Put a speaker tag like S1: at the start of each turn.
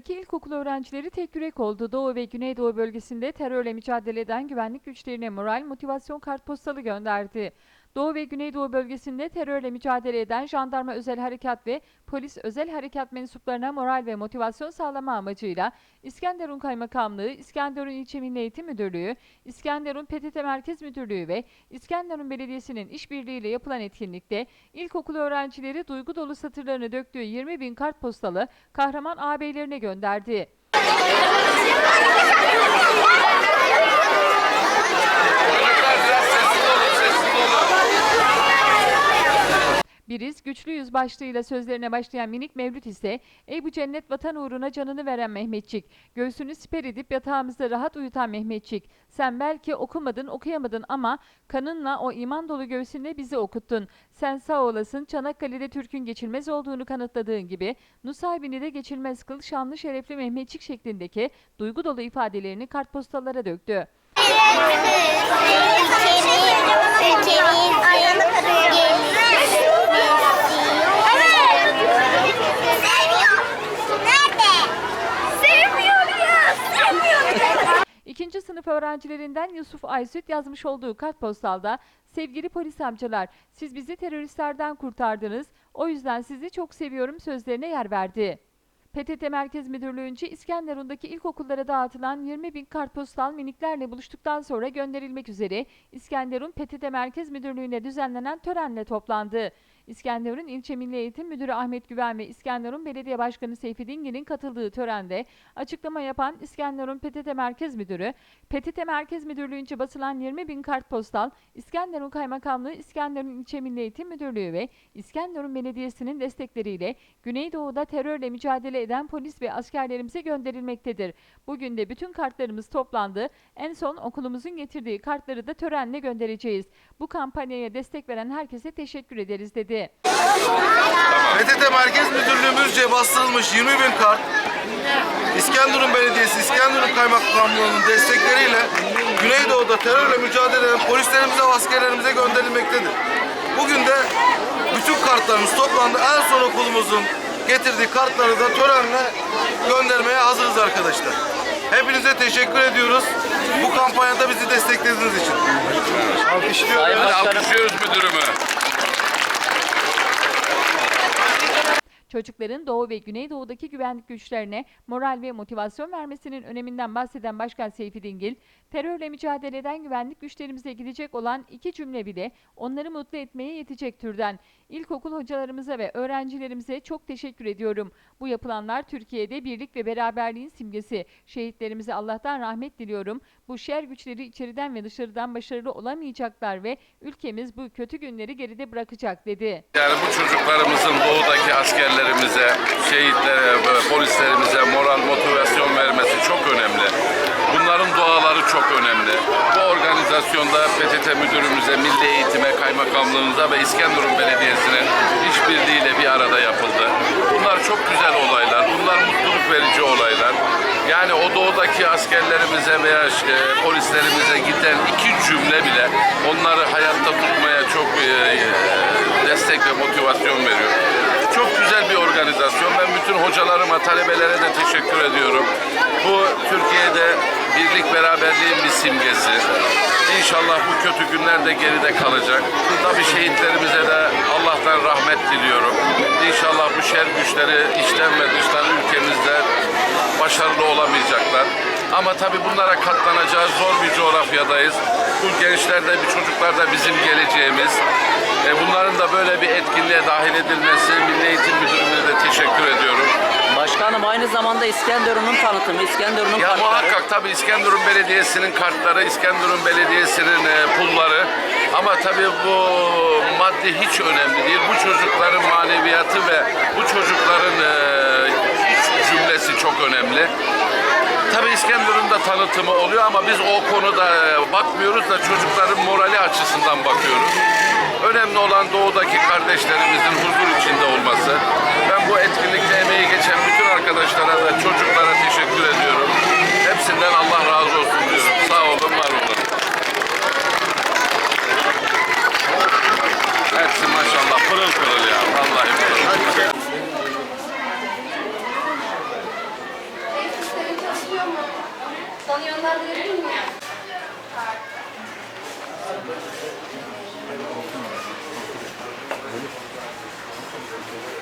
S1: İskenderun'daki ilkokul öğrencileri tek yürek oldu. Doğu ve Güneydoğu bölgesinde terörle mücadele eden güvenlik güçlerine moral motivasyon kartpostalı gönderdi. Doğu ve Güneydoğu bölgesinde terörle mücadele eden jandarma özel harekat ve polis özel harekat mensuplarına moral ve motivasyon sağlama amacıyla İskenderun Kaymakamlığı, İskenderun İlçe Milli Eğitim Müdürlüğü, İskenderun PTT Merkez Müdürlüğü ve İskenderun Belediyesi'nin işbirliğiyle yapılan etkinlikte ilkokul öğrencileri duygu dolu satırlarını döktüğü 20 bin kartpostalı kahraman ağabeylerine gönderdi. Biriz güçlü yüz başlığıyla sözlerine başlayan minik Mevlüt ise Ey bu cennet vatan uğruna canını veren Mehmetçik. Göğsünü siper edip yatağımızda rahat uyutan Mehmetçik. Sen belki okumadın okuyamadın ama kanınla o iman dolu göğsünle bizi okuttun. Sen sağ olasın Çanakkale'de Türk'ün geçilmez olduğunu kanıtladığın gibi Nusaybin'i de geçilmez kıl şanlı şerefli Mehmetçik şeklindeki duygu dolu ifadelerini kartpostallara döktü. İkinci sınıf öğrencilerinden Yusuf Aysüt yazmış olduğu kartpostalda Sevgili polis amcalar, siz bizi teröristlerden kurtardınız. O yüzden sizi çok seviyorum sözlerine yer verdi. PTT Merkez Müdürlüğü'nce İskenderun'daki ilkokullara dağıtılan 20 bin kartpostal miniklerle buluştuktan sonra gönderilmek üzere İskenderun PTT Merkez Müdürlüğü'ne düzenlenen törenle toplandı. İskenderun İlçe Milli Eğitim Müdürü Ahmet Güven ve İskenderun Belediye Başkanı Seyfi Dingin'in katıldığı törende açıklama yapan İskenderun PTT Merkez Müdürü, PTT Merkez Müdürlüğü'nce basılan 20 bin kartpostal İskenderun Kaymakamlığı, İskenderun İlçe Milli Eğitim Müdürlüğü ve İskenderun Belediyesi'nin destekleriyle Güneydoğu'da terörle mücadele eden polis ve askerlerimize gönderilmektedir. Bugün de bütün kartlarımız toplandı. En son okulumuzun getirdiği kartları da törenle göndereceğiz. Bu kampanyaya destek veren herkese teşekkür ederiz dedi.
S2: PTT Merkez Müdürlüğümüzce bastırılmış 20 bin kart İskenderun Belediyesi, İskenderun Kaymakamlığı'nın destekleriyle Güneydoğu'da terörle mücadele eden polislerimize ve askerlerimize gönderilmektedir. Bugün de bütün kartlarımız toplandı. En son okulumuzun getirdiği kartları da törenle göndermeye hazırız arkadaşlar. Hepinize teşekkür ediyoruz. Bu kampanyada bizi desteklediğiniz için. Alkışlıyorum.
S3: Hadi alkışlıyoruz müdürümü.
S1: Çocukların Doğu ve Güneydoğu'daki güvenlik güçlerine moral ve motivasyon vermesinin öneminden bahseden Başkan Seyfi Dingil, terörle mücadele eden güvenlik güçlerimize gidecek olan iki cümle bile onları mutlu etmeye yetecek türden. İlkokul hocalarımıza ve öğrencilerimize çok teşekkür ediyorum. Bu yapılanlar Türkiye'de birlik ve beraberliğin simgesi. Şehitlerimize Allah'tan rahmet diliyorum. Bu şer güçleri içeriden ve dışarıdan başarılı olamayacaklar ve ülkemiz bu kötü günleri geride bırakacak dedi.
S3: Yani bu çocuklarımızın doğudaki askerlerimize, şehitlere, polislerimize moral motivasyon vermesi çok önemli. Bunların duaları çok önemli. Bu organizasyonda PTT müdürümüze, Milli Eğitime, Kaymakamlığımıza ve İskenderun Belediyesi'nin işbirliğiyle bir arada yapıldı. Bunlar çok güzel olaylar. Bunlar mutluluk verici olaylar. Yani o doğudaki askerlerimize veya e, polislerimize giden iki cümle bile onları hayatta tutmaya çok e, destek ve motivasyon veriyor. Çok güzel bir organizasyon. Ben bütün hocalarıma, talebelere de teşekkür ediyorum. Bu Türkiye'de birlik beraberliğin bir simgesi. İnşallah bu kötü günler de geride kalacak. Tabii şehitlerimize de Allah'tan rahmet diliyorum. İnşallah bu şer güçleri içten ve dıştan ülkemizde başarılı olamayacaklar. Ama tabii bunlara katlanacağız. Zor bir coğrafyadayız. Bu gençler de, bu çocuklar da bizim geleceğimiz. E, da böyle bir etkinliğe dahil edilmesi Milli Eğitim Müdürlüğü'ne de teşekkür ediyorum.
S4: Başkanım aynı zamanda İskenderun'un tanıtımı, İskenderun'un
S3: Ya
S4: kartları.
S3: muhakkak tabii İskenderun Belediyesi'nin kartları, İskenderun Belediyesi'nin e, pulları ama tabii bu maddi hiç önemli değil. Bu çocukların maneviyatı ve bu çocukların e, iç cümlesi çok önemli. Tabii İskenderun'da tanıtımı oluyor ama biz o konuda e, bakmıyoruz da çocukların morali açısından bakıyoruz. Önemli olan doğudaki kardeşlerimizin huzur içinde Bazı yönler verir
S5: mi? Thank you.